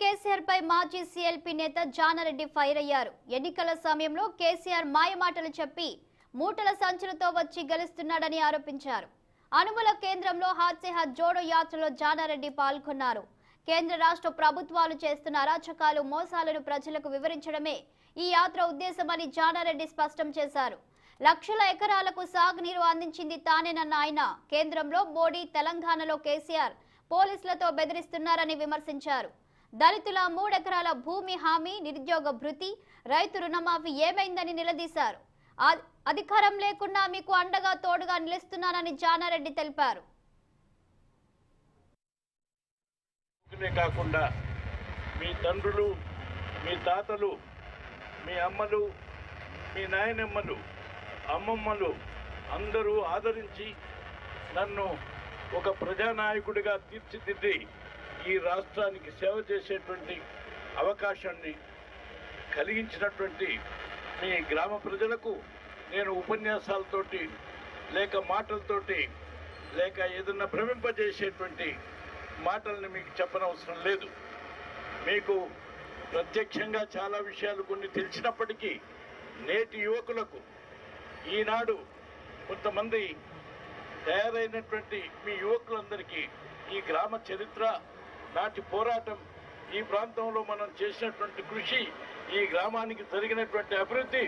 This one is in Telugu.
కేసీఆర్ పై మాజీ సీఎల్పీ నేత జానారెడ్డి ఫైర్ అయ్యారు. ఎన్నికల సమయంలో కేసీఆర్ మాయమాటలు చెప్పి మూటల సంచులతో వచ్చి గెలుస్తున్నాడని ఆరోపించారు. అనుమల కేంద్రంలో హాత్సేహ జోడో యాత్రలో జానారెడ్డి పాల్గొన్నారు. కేంద్ర రాష్ట్ర ప్రభుత్వాలు చేస్తున్న అరాచకాలు మోసాలను ప్రజలకు వివరించడమే ఈ యాత్ర ఉద్దేశమని జానారెడ్డి స్పష్టం చేశారు. లక్షల ఎకరాలకు సాగునీరు అందించింది తానేనన్న ఆయన. కేంద్రంలో మోడీ తెలంగాణలో కేసీఆర్ పోలీసులతో బెదిరిస్తున్నారని విమర్శించారు. దళితుల మూడెకరాల భూమి హామీ నిరుద్యోగ భృతి రైతు రుణమాఫీ ఏమైందని నిలదీశారు. అధికారం లేకుండా మీకు అండగా తోడుగా నిలుస్తున్నానని జానారెడ్డి తెలిపారు. కాకుండా మీ తండ్రులు మీ తాతలు మీ అమ్మలు మీ నాయనమ్మలు అమ్మమ్మలు అందరూ ఆదరించి నన్ను ఒక ప్రజానాయకుడిగా తీర్చిదిద్ది ఈ రాష్ట్రానికి సేవ చేసేటువంటి అవకాశాన్ని కలిగించినటువంటి మీ గ్రామ ప్రజలకు నేను ఉపన్యాసాలతోటి లేక మాటలతోటి లేక ఏదన్నా భ్రమింపజేసేటువంటి మాటల్ని మీకు చెప్పనవసరం లేదు. మీకు ప్రత్యక్షంగా చాలా విషయాలు కొన్ని తెలిసినప్పటికీ నేటి యువకులకు ఈనాడు కొంతమంది తయారైనటువంటి మీ యువకులందరికీ ఈ గ్రామ చరిత్ర నాటి పోరాటం ఈ ప్రాంతంలో మనం చేసినటువంటి కృషి ఈ గ్రామానికి జరిగినటువంటి అభివృద్ధి